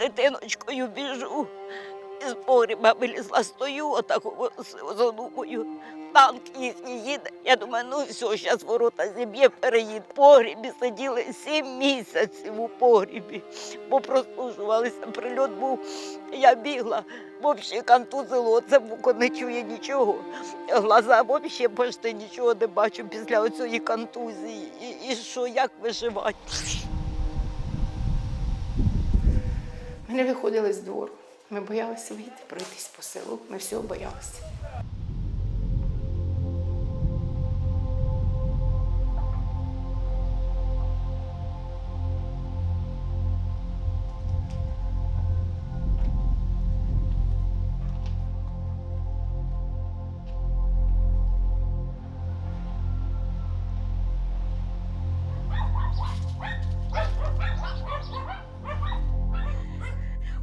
дитиночкою біжу. Із погріба вилізла, стою, отак з- задумую. Танк їхній їде. Я думаю, ну все, зараз ворота зіб'є, переїде. В погрібі сиділи сім місяців у погрібі, бо прослужувалися. Прильот був, я бігла, взагалі контузило, це вуко не чує нічого. Глаза взагалі почти нічого не бачу після оцієї контузії. І, і що, як виживати? Ми не виходили з двору. Ми боялися вийти, пройтись по селу. Ми всього боялися.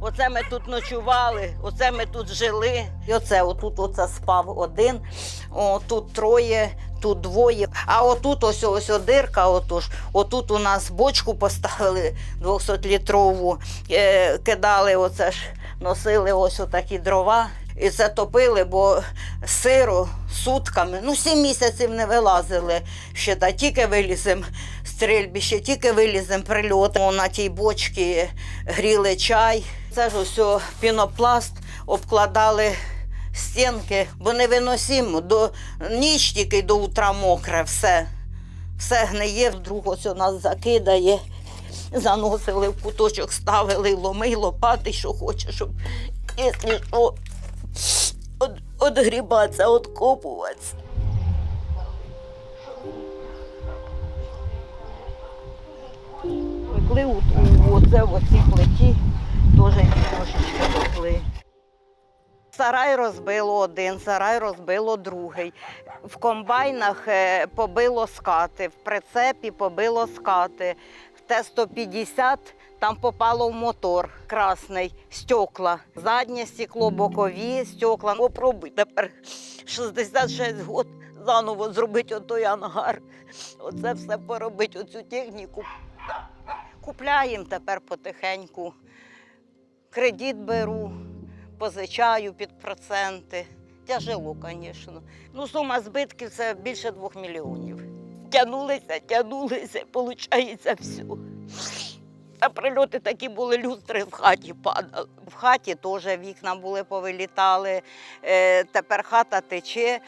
Оце ми тут ночували, оце ми тут жили. І оце отут оце спав один, о, тут троє, тут двоє. А отут ось ось дирка, отож, отут у нас бочку поставили 200-літрову, е, кидали оце ж, носили ось отакі дрова. І це топили, бо сиро сутками, ну сім місяців не вилазили. Ще та тільки вилізем стрільбі, ще тільки вилізем прильотом. На тій бочці гріли чай. Це ж ось пінопласт обкладали стінки, бо невиносимо. До ніч тільки до утра мокре все. Все гниє, вдруг ось у нас закидає. Заносили в куточок, ставили ломи, лопати, що хоче, щоб якщо що, от, отгрібатися, откопуватися. Пекли у, у, оце в оцій плиті, теж трошечки пекли. Сарай розбило один, сарай розбило другий. В комбайнах е, побило скати, в прицепі побило скати. Т-150 там попало в мотор красний, стекла. Заднє стекло, бокові стекла. Попробуй тепер 66 років заново зробити отой ангар. Оце все поробити, оцю техніку. Купляємо тепер потихеньку. Кредит беру, позичаю під проценти. Тяжело, звісно. Ну, сума збитків це більше двох мільйонів. Тянулися, тянулися, виходить все. А прильоти такі були, люстри в хаті падали. В хаті теж вікна були, повилітали. Е, тепер хата тече.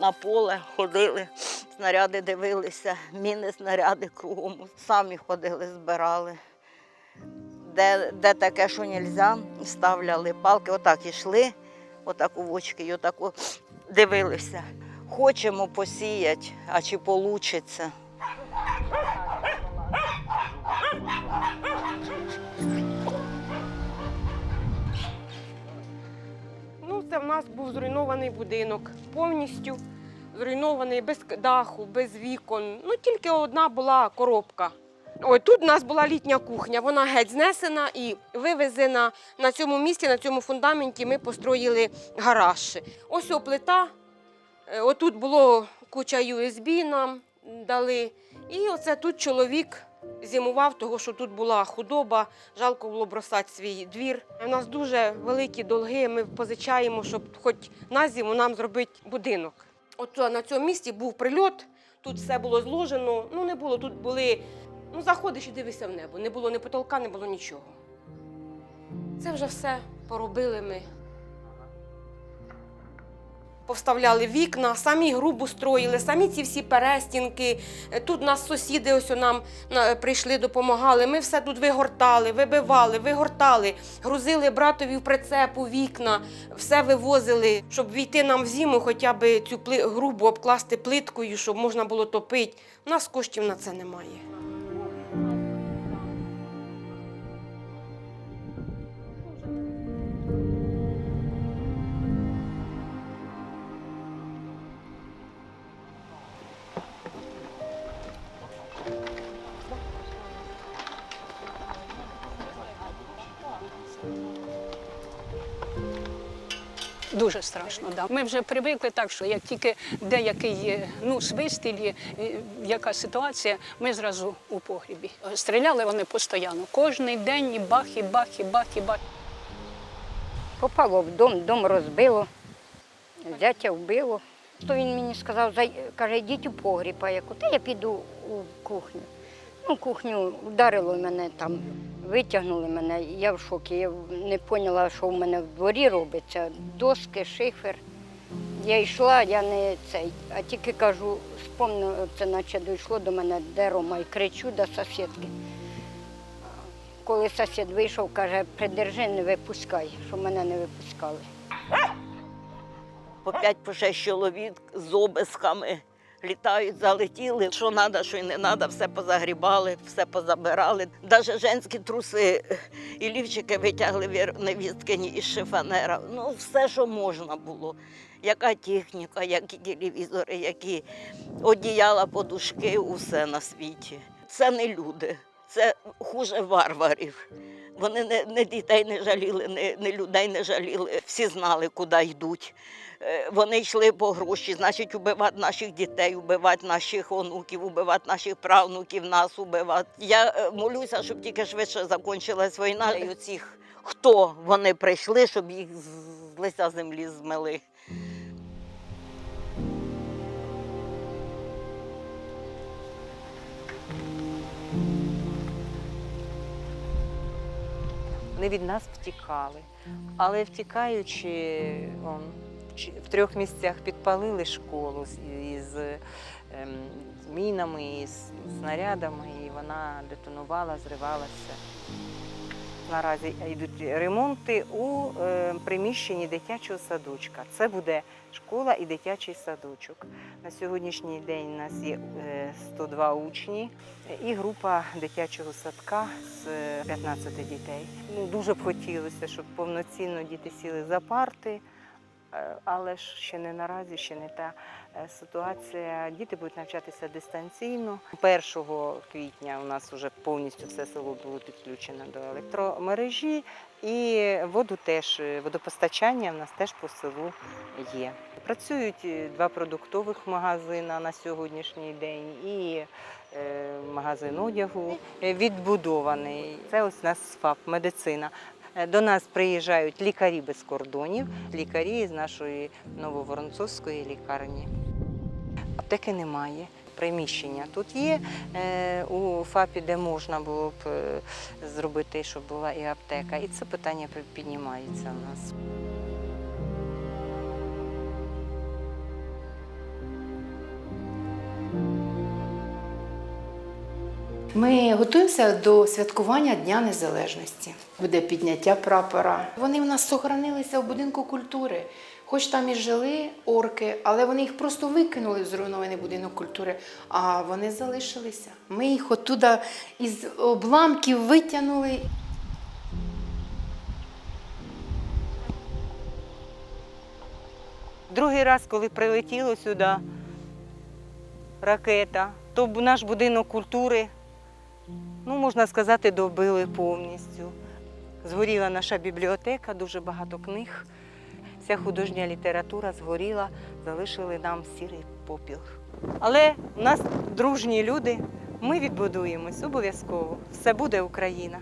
На поле ходили, снаряди дивилися, міни, снаряди кругом. Самі ходили, збирали. Де, де таке, що не можна, ставляли палки, отак ішли, отак у вочки, і отак дивилися. Хочемо посіяти, а чи вийде. Зруйнований будинок, повністю зруйнований без даху, без вікон. Ну, тільки одна була коробка. Ой, тут у нас була літня кухня, вона геть знесена і вивезена на цьому місці, на цьому фундаменті ми построїли гараж. Ось плита. Е, Отут було куча USB нам дали. І оце тут чоловік зимував, того що тут була худоба, жалко було бросати свій двір. У нас дуже великі долги, ми позичаємо, щоб хоч на зиму нам зробити будинок. От на цьому місці був прильот, тут все було зложено. Ну не було, тут були. Ну, заходиш і дивишся в небо. Не було ні потолка, не було нічого. Це вже все поробили ми. Повставляли вікна, самі грубу строїли, самі ці всі перестінки. Е, Тут нас сусіди ось нам прийшли, допомагали. Ми все тут вигортали, вибивали, вигортали, грузили братові в прицеп у вікна, все вивозили, щоб війти нам в зиму, хоча б цю грубу обкласти плиткою, щоб можна було топити. У нас коштів на це немає. Дуже страшно, да. Ми вже привикли так, що як тільки деякий ну, свистіль, яка ситуація, ми зразу у погрібі. Стріляли вони постійно. Кожний день і бах, і бах, і бах, і бах. Попало в дом, дом розбило, зятя вбило. То він мені сказав, каже, йдіть у погріб, а я кажу, я піду у кухню. Ну, кухню вдарило мене там, витягнули мене. Я в шокі. Я не поняла, що в мене в дворі робиться. Доски, шифер. Я йшла, я не цей, а тільки кажу, спомню, це наче дійшло до мене, де Рома, і кричу до сусідки. Коли сусід вийшов, каже, придержи, не випускай, що мене не випускали. По п'ять, по шесть чоловік з обисками літають, залетіли. Що треба, що й не треба, все позагрібали, все позабирали. Навіть женські труси і лівчики витягли невісткині із шифонера. Ну, все, що можна було. Яка техніка, які телевізори, які одіяла, подушки, усе на світі. Це не люди, це хуже варварів. Вони не, не дітей не жаліли, не, не людей не жаліли. Всі знали, куди йдуть. Е, Вони йшли по гроші, значить, убивати наших дітей, убивати наших онуків, убивати наших правнуків, нас убивати. Я е, молюся, щоб тільки швидше закінчилась війна. І оцих, хто вони прийшли, щоб їх з лиця землі змели. Вони від нас втікали. Але втікаючи, он, в трьох місцях підпалили школу із ем, мінами, із снарядами, і вона детонувала, зривалася. Наразі йдуть ремонти у е, приміщенні дитячого садочка. Це буде школа і дитячий садочок. На сьогоднішній день у нас є е, 102 учні і група дитячого садка з е, 15 дітей. Ну, дуже б хотілося, щоб повноцінно діти сіли за парти, е, але ж ще не наразі, ще не та е, ситуація. Діти будуть навчатися дистанційно. 1 квітня у нас вже повністю все село було підключено до електромережі, і воду теж е, водопостачання в нас теж по селу є. Працюють е, два продуктових магазини на сьогоднішній день і е, магазин одягу е, відбудований. Це ось у нас ФАП, медицина. Е, До нас приїжджають лікарі без кордонів, лікарі з нашої нововоронцовської лікарні. Аптеки немає. Приміщення тут є е, у ФАПі, де можна було б е, зробити, щоб була і аптека. І це питання піднімається у нас. Ми готуємося до святкування Дня Незалежності. Буде підняття прапора. Вони в нас сохранилися в будинку культури. Хоч там і жили орки, але вони їх просто викинули в зруйнований будинок культури, а вони залишилися. Ми їх оттуда із обламків витягнули. Другий раз, коли прилетіло сюди ракета, то наш будинок культури, ну, можна сказати, добили повністю. Згоріла наша бібліотека, дуже багато книг. Вся художня література згоріла, залишили нам сірий попіл. Але у нас дружні люди, ми відбудуємось обов'язково. Все буде Україна.